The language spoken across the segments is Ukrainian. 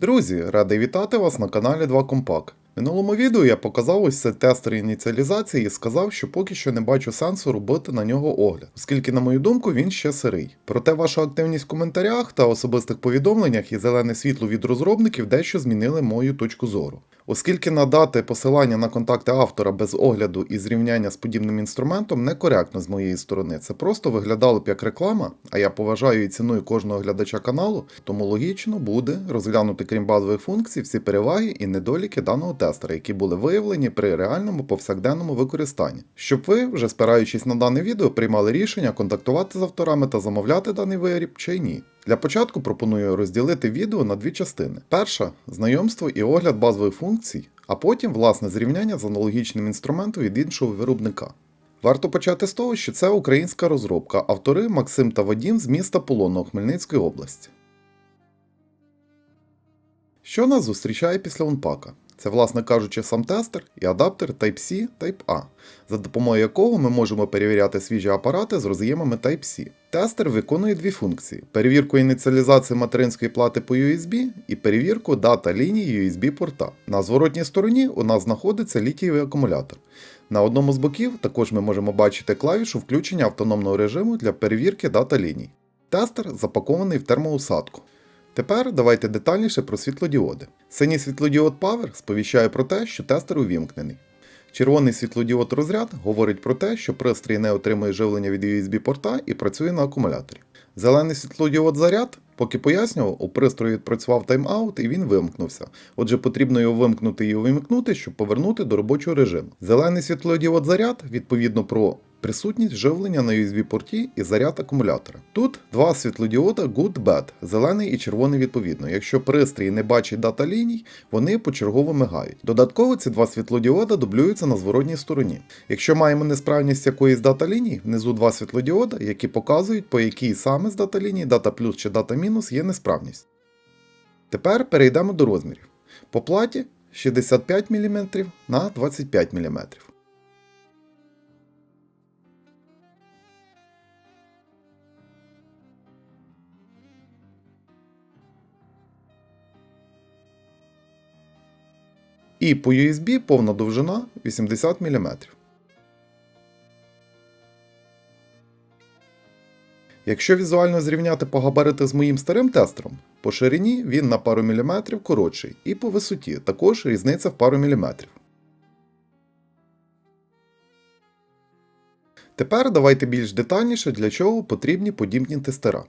Друзі, радий вітати вас на каналі 2 Компак. В минулому відео я показав ось цей тестер ініціалізації і сказав, що поки що не бачу сенсу робити на нього огляд, оскільки, на мою думку, він ще сирий. Проте ваша активність в коментарях та особистих повідомленнях і зелене світло від розробників дещо змінили мою точку зору. Оскільки надати посилання на контакти автора без огляду і зрівняння з подібним інструментом некоректно з моєї сторони, це просто виглядало б як реклама, а я поважаю і ціную кожного глядача каналу, тому логічно буде розглянути крім базових функцій всі переваги і недоліки даного тестера, які були виявлені при реальному повсякденному використанні, щоб ви, вже спираючись на дане відео, приймали рішення контактувати з авторами та замовляти даний виріб чи ні. Для початку пропоную розділити відео на дві частини. Перша знайомство і огляд базових функцій, а потім власне зрівняння з аналогічним інструментом від іншого виробника. Варто почати з того, що це українська розробка, автори Максим та Вадім з міста Полонного Хмельницької області. Що нас зустрічає після унпака? Це, власне кажучи, сам тестер і адаптер Type-C Type-A, за допомогою якого ми можемо перевіряти свіжі апарати з роз'ємами Type-C. Тестер виконує дві функції: перевірку ініціалізації материнської плати по USB і перевірку дата ліній USB порта. На зворотній стороні у нас знаходиться літієвий акумулятор. На одному з боків також ми можемо бачити клавішу включення автономного режиму для перевірки дата ліній. Тестер запакований в термоусадку. Тепер давайте детальніше про світлодіоди. Синій світлодіод Power сповіщає про те, що тестер увімкнений. Червоний світлодіод розряд говорить про те, що пристрій не отримує живлення від USB порта і працює на акумуляторі. Зелений світлодіод заряд, поки пояснював, у пристрої відпрацював тайм-аут і він вимкнувся. Отже, потрібно його вимкнути і увімкнути, щоб повернути до робочого режиму. Зелений світлодіод заряд відповідно про присутність живлення на USB-порті і заряд акумулятора. Тут два світлодіода Good-Bad, зелений і червоний відповідно. Якщо пристрій не бачить дата ліній, вони почергово мигають. Додатково ці два світлодіода дублюються на зворотній стороні. Якщо маємо несправність якоїсь дата ліній, внизу два світлодіода, які показують, по якій саме з дата ліній, дата плюс чи дата мінус є несправність. Тепер перейдемо до розмірів. По платі 65 мм на 25 мм. І по USB повна довжина 80 мм. Якщо візуально зрівняти по габарити з моїм старим тестером, по ширині він на пару міліметрів коротший, і по висоті також різниця в пару міліметрів. Тепер давайте більш детальніше, для чого потрібні подібні тестера.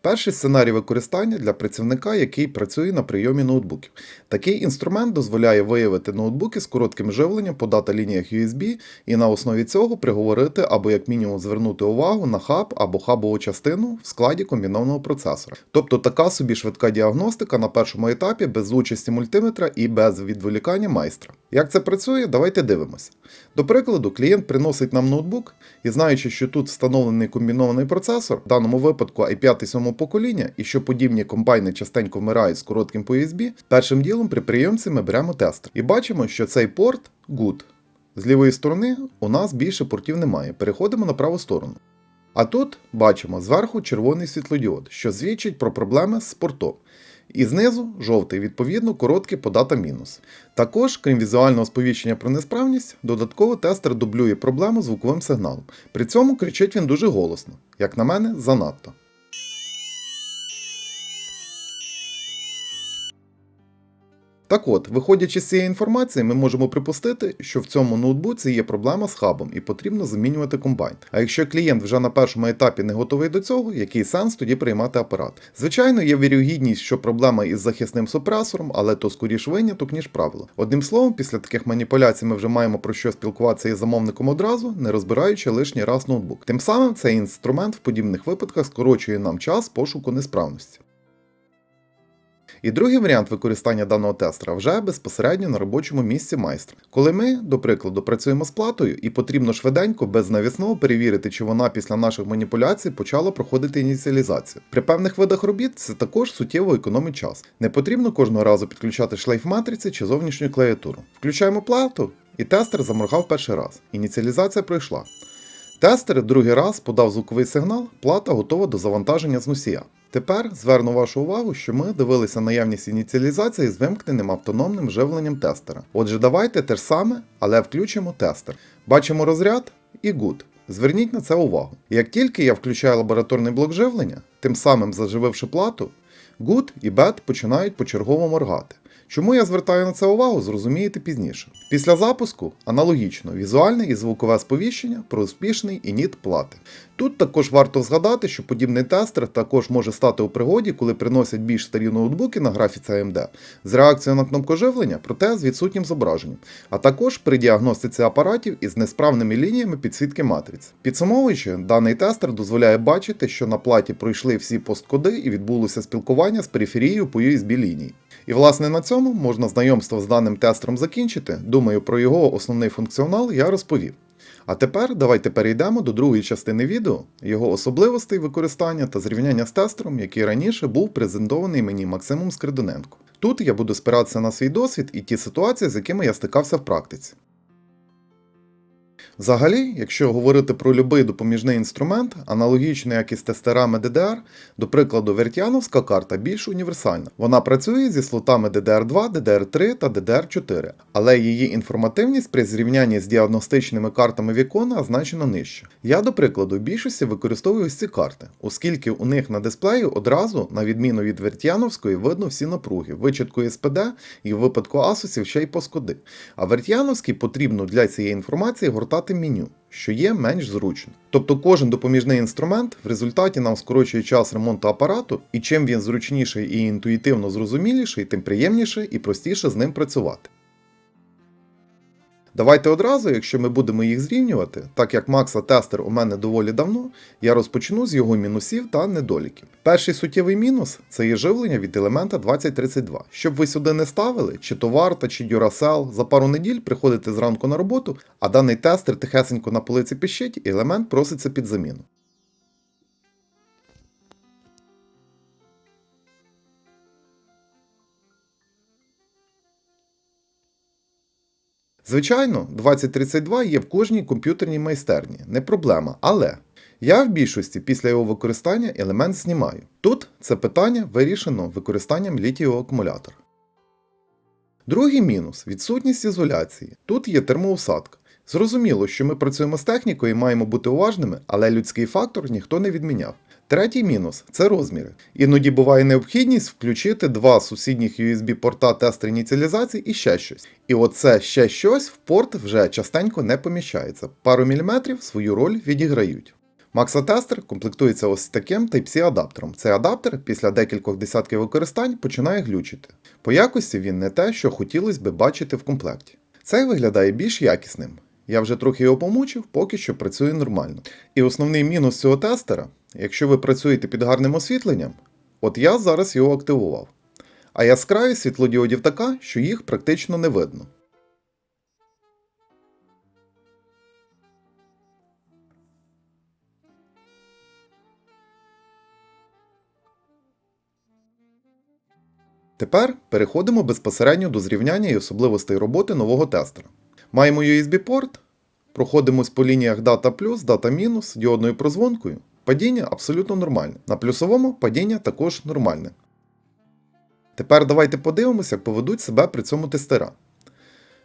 Перший сценарій використання для працівника, який працює на прийомі ноутбуків. Такий інструмент дозволяє виявити ноутбуки з коротким живленням по дата лініях USB і на основі цього приговорити або як мінімум звернути увагу на хаб або хабову частину в складі комбінованого процесора. Тобто така собі швидка діагностика на першому етапі без участі мультиметра і без відволікання майстра. Як це працює, давайте дивимося. До прикладу, клієнт приносить нам ноутбук і знаючи, що тут встановлений комбінований процесор, в даному випадку i5 7 покоління, і що подібні комбайни частенько вмирають з коротким по USB, першим ділом при прийомці ми беремо тестер. І бачимо, що цей порт good. З лівої сторони у нас більше портів немає. Переходимо на праву сторону. А тут бачимо зверху червоний світлодіод, що свідчить про проблеми з портом. І знизу жовтий, відповідно, короткий по дата мінус. Також, крім візуального сповіщення про несправність, додатково тестер дублює проблему звуковим сигналом. При цьому кричить він дуже голосно, як на мене, занадто. Так от, виходячи з цієї інформації, ми можемо припустити, що в цьому ноутбуці є проблема з хабом і потрібно замінювати комбайн. А якщо клієнт вже на першому етапі не готовий до цього, який сенс тоді приймати апарат? Звичайно, є вірогідність, що проблема із захисним супресором, але то скоріш виняток, ніж правило. Одним словом, після таких маніпуляцій ми вже маємо про що спілкуватися із замовником одразу, не розбираючи лишній раз ноутбук. Тим самим цей інструмент в подібних випадках скорочує нам час пошуку несправності. І другий варіант використання даного тестера вже безпосередньо на робочому місці майстра. Коли ми, до прикладу, працюємо з платою і потрібно швиденько, без навісного перевірити, чи вона після наших маніпуляцій почала проходити ініціалізацію. При певних видах робіт це також суттєво економить час. Не потрібно кожного разу підключати шлейф матриці чи зовнішню клавіатуру. Включаємо плату, і тестер заморгав перший раз. Ініціалізація пройшла. Тестер другий раз подав звуковий сигнал, плата готова до завантаження з носія. Тепер зверну вашу увагу, що ми дивилися наявність ініціалізації з вимкненим автономним живленням тестера. Отже, давайте те ж саме, але включимо тестер. Бачимо розряд і good. Зверніть на це увагу. Як тільки я включаю лабораторний блок живлення, тим самим зажививши плату, good і bad починають почергово моргати. Чому я звертаю на це увагу, зрозумієте пізніше. Після запуску аналогічно візуальне і звукове сповіщення про успішний ініт плати. Тут також варто згадати, що подібний тестер також може стати у пригоді, коли приносять більш старі ноутбуки на графіці AMD з реакцією на кнопку живлення, проте з відсутнім зображенням, а також при діагностиці апаратів із несправними лініями підсвітки матриць. Підсумовуючи, даний тестер дозволяє бачити, що на платі пройшли всі посткоди і відбулося спілкування з периферією по USB лінії. І власне на цьому можна знайомство з даним тестером закінчити. Думаю, про його основний функціонал я розповів. А тепер давайте перейдемо до другої частини відео, його особливостей використання та зрівняння з тестером, який раніше був презентований мені Максимом Скридоненко. Тут я буду спиратися на свій досвід і ті ситуації, з якими я стикався в практиці. Взагалі, якщо говорити про будь-який допоміжний інструмент, аналогічний як із тестерами DDR, до прикладу, вертіановська карта більш універсальна. Вона працює зі слотами DDR2, DDR3 та DDR4, але її інформативність при зрівнянні з діагностичними картами вікона значно нижча. Я, до прикладу, в більшості використовую ці карти, оскільки у них на дисплеї одразу, на відміну від вертіановської, видно всі напруги, вичатку СПД і в випадку Asus ще й поскоди. А вертіановській потрібно для цієї інформації гортати меню, що є менш зручно. Тобто кожен допоміжний інструмент в результаті нам скорочує час ремонту апарату, і чим він зручніший і інтуїтивно зрозуміліший, тим приємніше і простіше з ним працювати. Давайте одразу, якщо ми будемо їх зрівнювати, так як Макса тестер у мене доволі давно, я розпочну з його мінусів та недоліків. Перший суттєвий мінус це є живлення від елемента 2032. Щоб ви сюди не ставили, чи то варта, чи Duracell, за пару неділь приходите зранку на роботу, а даний тестер тихесенько на полиці пищить, і елемент проситься під заміну. Звичайно, 2032 є в кожній комп'ютерній майстерні, не проблема, але я в більшості після його використання елемент знімаю. Тут це питання вирішено використанням літієвого акумулятора. Другий мінус відсутність ізоляції. Тут є термоусадка. Зрозуміло, що ми працюємо з технікою і маємо бути уважними, але людський фактор ніхто не відміняв. Третій мінус це розміри. Іноді буває необхідність включити два сусідніх USB-порта тестер ініціалізації і ще щось. І оце ще щось в порт вже частенько не поміщається. Пару міліметрів свою роль відіграють. Макса-тестер комплектується ось таким Type-C адаптером. Цей адаптер після декількох десятків використань починає глючити. По якості він не те, що хотілося би бачити в комплекті. Цей виглядає більш якісним. Я вже трохи його помучив, поки що працює нормально. І основний мінус цього тестера, якщо ви працюєте під гарним освітленням, от я зараз його активував. А яскравість світлодіодів така, що їх практично не видно. Тепер переходимо безпосередньо до зрівняння і особливостей роботи нового тестера. Маємо USB-порт, проходимось по лініях дата плюс, дата мінус, діодною прозвонкою. Падіння абсолютно нормальне. На плюсовому падіння також нормальне. Тепер давайте подивимося, як поведуть себе при цьому тестера.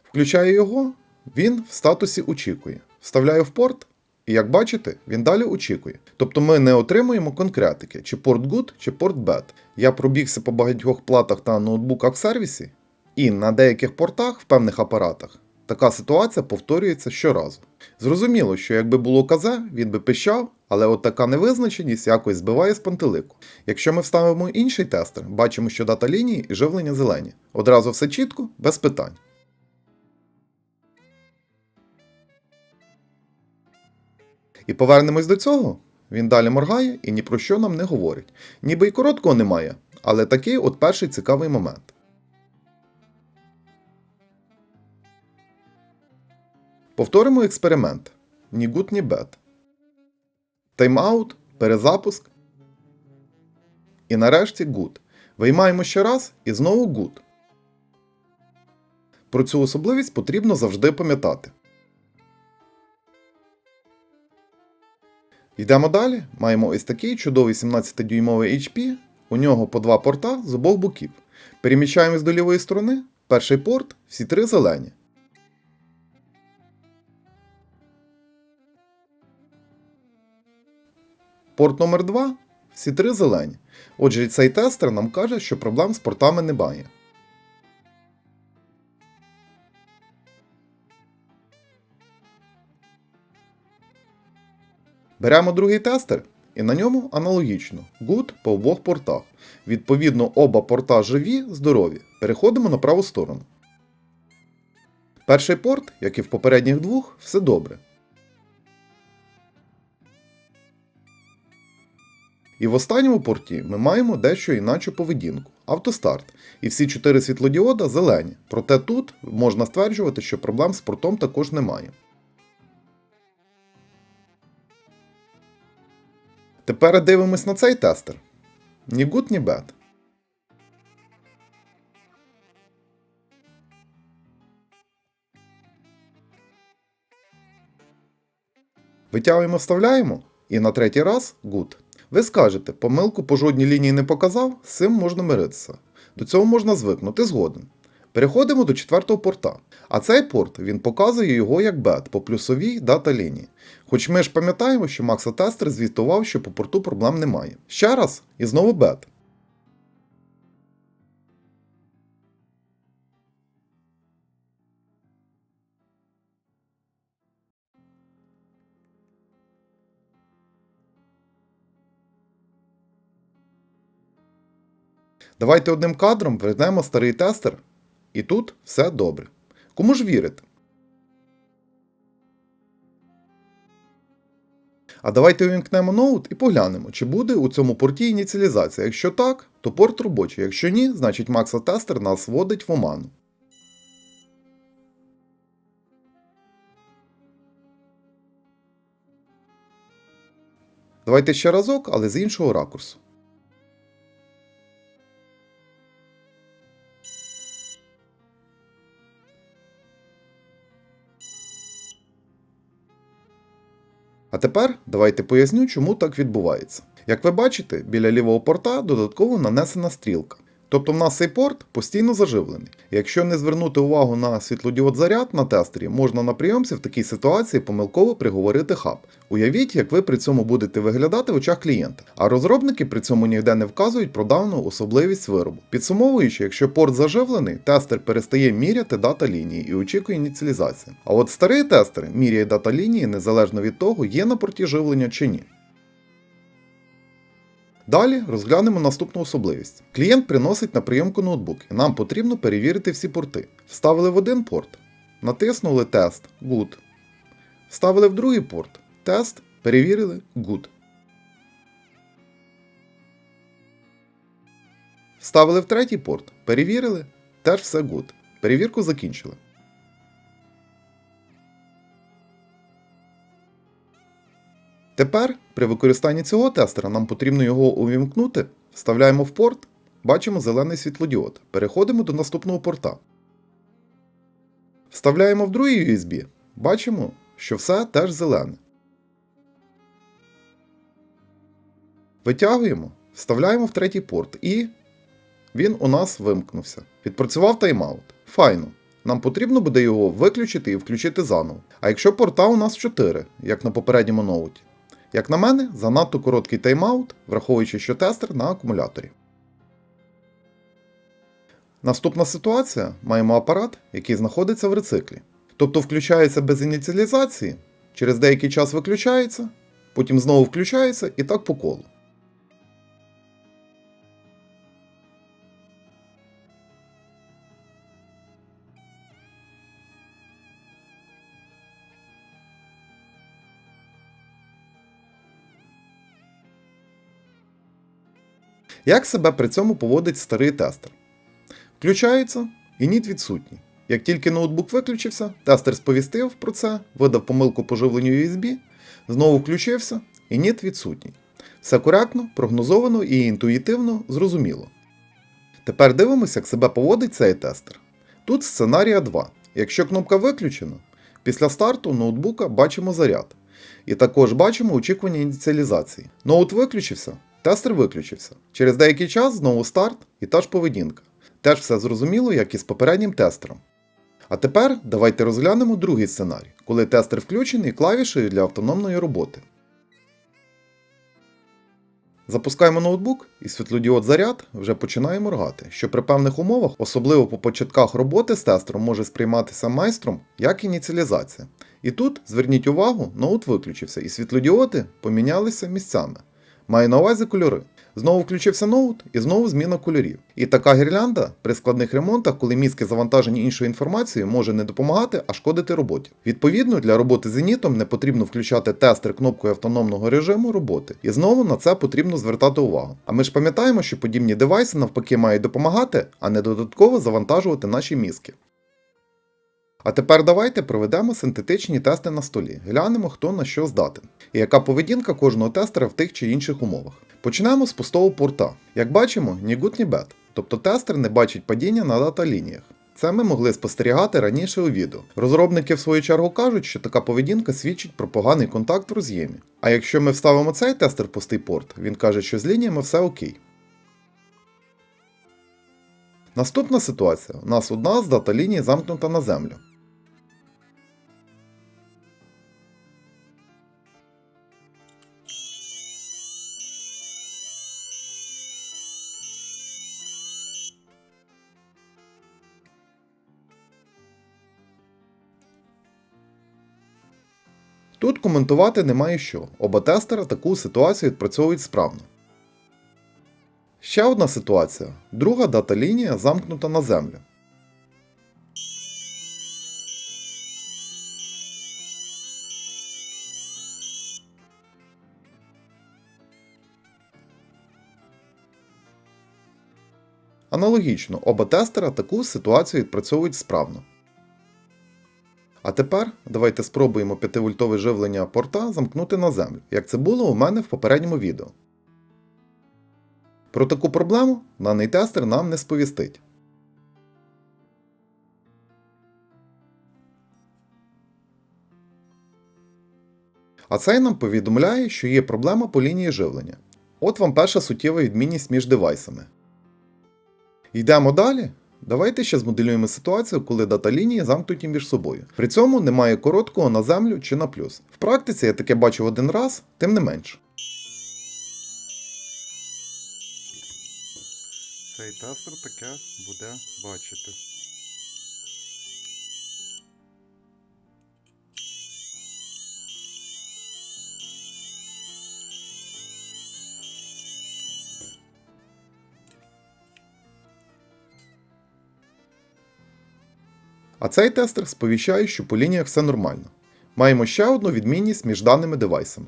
Включаю його, він в статусі очікує. Вставляю в порт, і як бачите, він далі очікує. Тобто ми не отримуємо конкретики, чи порт good, чи порт bad. Я пробігся по багатьох платах та ноутбуках в сервісі, і на деяких портах в певних апаратах така ситуація повторюється щоразу. Зрозуміло, що якби було КЗ, він би пищав, але от така невизначеність якось збиває з пантелику. Якщо ми вставимо інший тестер, бачимо, що дата лінії і живлення зелені. Одразу все чітко, без питань. І повернемось до цього. Він далі моргає і ні про що нам не говорить. Ніби й короткого немає, але такий от перший цікавий момент. Повторимо експеримент. Ні good, ні bad. Тайм-аут, перезапуск. І нарешті good. Виймаємо ще раз і знову good. Про цю особливість потрібно завжди пам'ятати. Йдемо далі. Маємо ось такий чудовий 17-дюймовий HP. У нього по два порта з обох боків. Переміщаємось до лівої сторони. Перший порт, всі три зелені. Порт номер 2 всі три зелені. Отже, цей тестер нам каже, що проблем з портами немає. Беремо другий тестер, і на ньому аналогічно good по обох портах. Відповідно, оба порта живі, здорові. Переходимо на праву сторону. Перший порт, як і в попередніх двох, все добре. І в останньому порті ми маємо дещо іначе поведінку автостарт. І всі чотири світлодіода зелені. Проте тут можна стверджувати, що проблем з портом також немає. Тепер дивимось на цей тестер. Ні good, ні bad. Витягуємо, вставляємо, і на третій раз good. Ви скажете, помилку по жодній лінії не показав, з цим можна миритися. До цього можна звикнути згоден. Переходимо до четвертого порта. А цей порт він показує його як бет по плюсовій дата лінії. Хоч ми ж пам'ятаємо, що Макса Тестер звітував, що по порту проблем немає. Ще раз і знову бет. Давайте одним кадром вернемо старий тестер, і тут все добре. Кому ж вірити? А давайте увімкнемо ноут і поглянемо, чи буде у цьому порті ініціалізація. Якщо так, то порт робочий. Якщо ні, значить Макса Тестер нас вводить в оману. Давайте ще разок, але з іншого ракурсу. Тепер давайте поясню, чому так відбувається. Як ви бачите, біля лівого порта додатково нанесена стрілка. Тобто в нас цей порт постійно заживлений. Якщо не звернути увагу на світлодіод заряд на тестері, можна на прийомці в такій ситуації помилково приговорити хаб. Уявіть, як ви при цьому будете виглядати в очах клієнта, а розробники при цьому ніде не вказують про дану особливість виробу. Підсумовуючи, якщо порт заживлений, тестер перестає міряти дата лінії і очікує ініціалізації. А от старий тестер міряє дата лінії незалежно від того, є на порті живлення чи ні. Далі розглянемо наступну особливість. Клієнт приносить на прийомку ноутбук, і нам потрібно перевірити всі порти. Вставили в один порт, натиснули тест Good. Вставили в другий порт. Тест, перевірили Good. Вставили в третій порт, перевірили, теж все Good. Перевірку закінчили. Тепер при використанні цього тестера нам потрібно його увімкнути, вставляємо в порт, бачимо зелений світлодіод. Переходимо до наступного порта. Вставляємо в другий USB, бачимо, що все теж зелене. Витягуємо, вставляємо в третій порт і він у нас вимкнувся. Відпрацював тайм-аут. Файно. Нам потрібно буде його виключити і включити заново. А якщо порта у нас 4, як на попередньому ноуті. Як на мене, занадто короткий тайм-аут, враховуючи, що тестер на акумуляторі. Наступна ситуація маємо апарат, який знаходиться в рециклі. Тобто включається без ініціалізації, через деякий час виключається, потім знову включається і так по колу. Як себе при цьому поводить старий тестер? Включається і ніт відсутній. Як тільки ноутбук виключився, тестер сповістив про це, видав помилку по живленню USB, знову включився і ніт відсутній. Все коректно, прогнозовано і інтуїтивно зрозуміло. Тепер дивимося, як себе поводить цей тестер. Тут сценарія 2. Якщо кнопка виключена, після старту ноутбука бачимо заряд. І також бачимо очікування ініціалізації. Ноут виключився, тестер виключився. Через деякий час знову старт і та ж поведінка. Теж все зрозуміло, як і з попереднім тестером. А тепер давайте розглянемо другий сценарій, коли тестер включений клавішею для автономної роботи. Запускаємо ноутбук і світлодіод заряд вже починає моргати, що при певних умовах, особливо по початках роботи з тестером, може сприйматися майстром як ініціалізація. І тут, зверніть увагу, ноут виключився і світлодіоди помінялися місцями. Маю на увазі кольори. Знову включився ноут і знову зміна кольорів. І така гірлянда при складних ремонтах, коли мізки завантажені іншою інформацією, може не допомагати, а шкодити роботі. Відповідно, для роботи з зенітом не потрібно включати тестер кнопкою автономного режиму роботи. І знову на це потрібно звертати увагу. А ми ж пам'ятаємо, що подібні девайси навпаки мають допомагати, а не додатково завантажувати наші мізки. А тепер давайте проведемо синтетичні тести на столі, глянемо, хто на що здатен, і яка поведінка кожного тестера в тих чи інших умовах. Почнемо з пустого порта. Як бачимо, ні good, ні bad, тобто тестер не бачить падіння на дата лініях. Це ми могли спостерігати раніше у відео. Розробники в свою чергу кажуть, що така поведінка свідчить про поганий контакт в роз'ємі. А якщо ми вставимо цей тестер в пустий порт, він каже, що з лініями все окей. Наступна ситуація. У нас одна з дата ліній замкнута на землю. Тут коментувати немає що. Оба тестера таку ситуацію відпрацьовують справно. Ще одна ситуація. Друга дата лінія замкнута на землю. Аналогічно, оба тестера таку ситуацію відпрацьовують справно. А тепер давайте спробуємо 5-вольтове живлення порта замкнути на землю, як це було у мене в попередньому відео. Про таку проблему даний тестер нам не сповістить. А цей нам повідомляє, що є проблема по лінії живлення. От вам перша суттєва відмінність між девайсами. Йдемо далі. Давайте ще змоделюємо ситуацію, коли дата лінії замкнуті між собою. При цьому немає короткого на землю чи на плюс. В практиці я таке бачив один раз, тим не менш. Цей тестер таке буде бачити. А цей тестер сповіщає, що по лініях все нормально. Маємо ще одну відмінність між даними девайсами.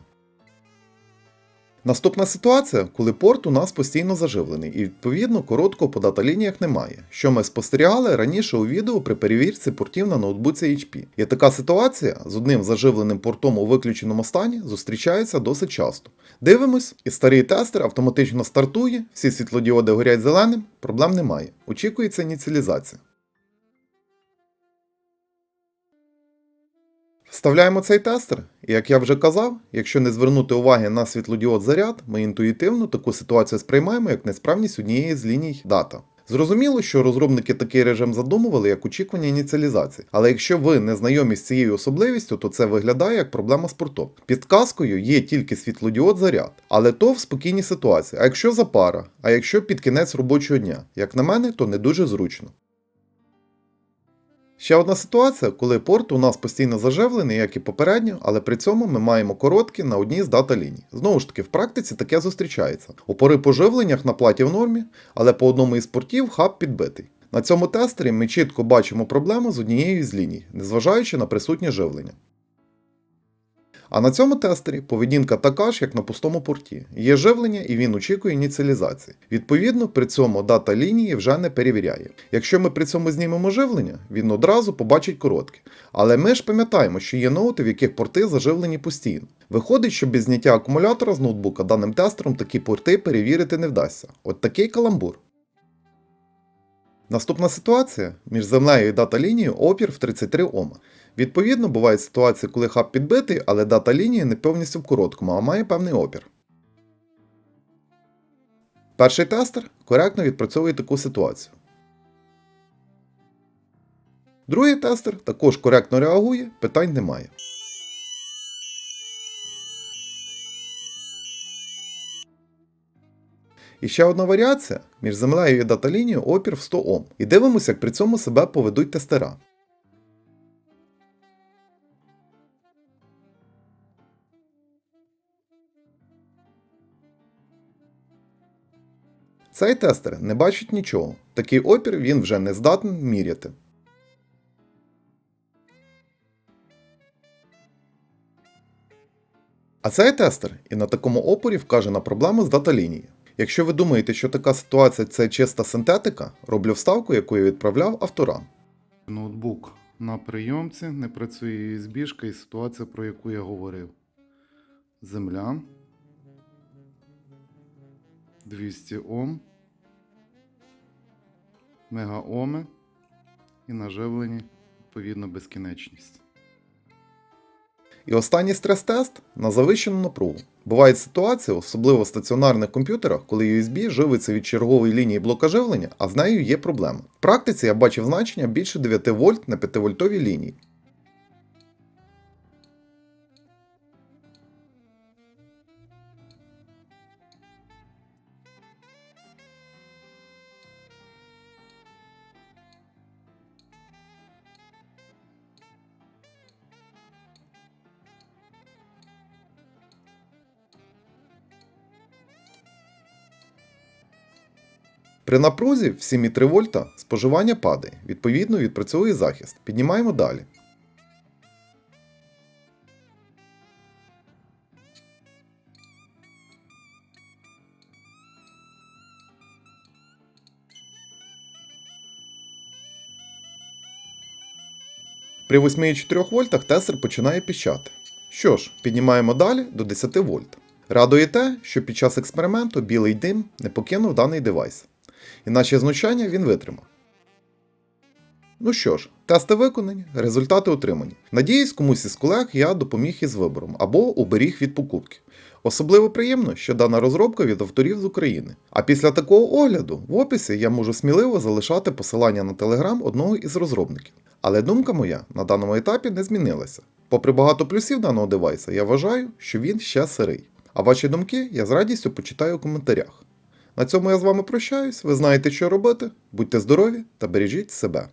Наступна ситуація, коли порт у нас постійно заживлений і відповідно короткого по дата-лініях немає, що ми спостерігали раніше у відео при перевірці портів на ноутбуці HP. І така ситуація з одним заживленим портом у виключеному стані зустрічається досить часто. Дивимось, і старий тестер автоматично стартує, всі світлодіоди горять зеленим, проблем немає. Очікується ініціалізація. Вставляємо цей тестер, і як я вже казав, якщо не звернути уваги на світлодіод заряд, ми інтуїтивно таку ситуацію сприймаємо як несправність однієї з ліній дата. Зрозуміло, що розробники такий режим задумували як очікування ініціалізації, але якщо ви не знайомі з цією особливістю, то це виглядає як проблема з портом. Підказкою є тільки світлодіод заряд, але то в спокійній ситуації. А якщо запара, а якщо під кінець робочого дня, як на мене, то не дуже зручно. Ще одна ситуація, коли порт у нас постійно зажевлений, як і попередньо, але при цьому ми маємо короткі на одній з дата ліній. Знову ж таки, в практиці таке зустрічається. Опори по живленнях на платі в нормі, але по одному із портів хаб підбитий. На цьому тестері ми чітко бачимо проблему з однією з ліній, незважаючи на присутнє живлення. А на цьому тестері поведінка така ж, як на пустому порті. Є живлення і він очікує ініціалізації. Відповідно, при цьому дата лінії вже не перевіряє. Якщо ми при цьому знімемо живлення, він одразу побачить коротке. Але ми ж пам'ятаємо, що є ноути, в яких порти заживлені постійно. Виходить, що без зняття акумулятора з ноутбука даним тестером такі порти перевірити не вдасться. От такий каламбур. Наступна ситуація між землею і дата лінією опір в 33 Ома. Відповідно, бувають ситуації, коли хаб підбитий, але дата лінії не повністю в короткому, а має певний опір. Перший тестер коректно відпрацьовує таку ситуацію. Другий тестер також коректно реагує, питань немає. І ще одна варіація між землею і даталінією опір в 100 Ом. І дивимося, як при цьому себе поведуть тестера. Цей тестер не бачить нічого. Такий опір він вже не здатен міряти. А цей тестер і на такому опорі вкаже на проблему з даталінії. Якщо ви думаєте, що така ситуація це чиста синтетика, роблю вставку, яку я відправляв авторам. Ноутбук на прийомці, не працює збіжка і ситуація, про яку я говорив. Земля. 200 Ом. Мегаоми. І наживлені, відповідно, безкінечність. І останній стрес-тест на завищену напругу. Бувають ситуації, особливо в стаціонарних комп'ютерах, коли USB живиться від чергової лінії блока живлення, а з нею є проблема. В практиці я бачив значення більше 9 вольт на 5 вольтовій лінії. При напрузі в 7,3 вольта споживання падає, відповідно відпрацьовує захист. Піднімаємо далі. При 8,4 вольтах тестер починає піщати. Що ж, піднімаємо далі до 10 вольт. Радує те, що під час експерименту білий дим не покинув даний девайс. І наші знущання він витримав. Ну що ж, тести виконані, результати отримані. Надіюсь, комусь із колег я допоміг із вибором або уберіг від покупки. Особливо приємно, що дана розробка від авторів з України. А після такого огляду в описі я можу сміливо залишати посилання на телеграм одного із розробників. Але думка моя на даному етапі не змінилася. Попри багато плюсів даного девайса, я вважаю, що він ще сирий. А ваші думки я з радістю почитаю у коментарях. На цьому я з вами прощаюсь. Ви знаєте, що робити. Будьте здорові та бережіть себе.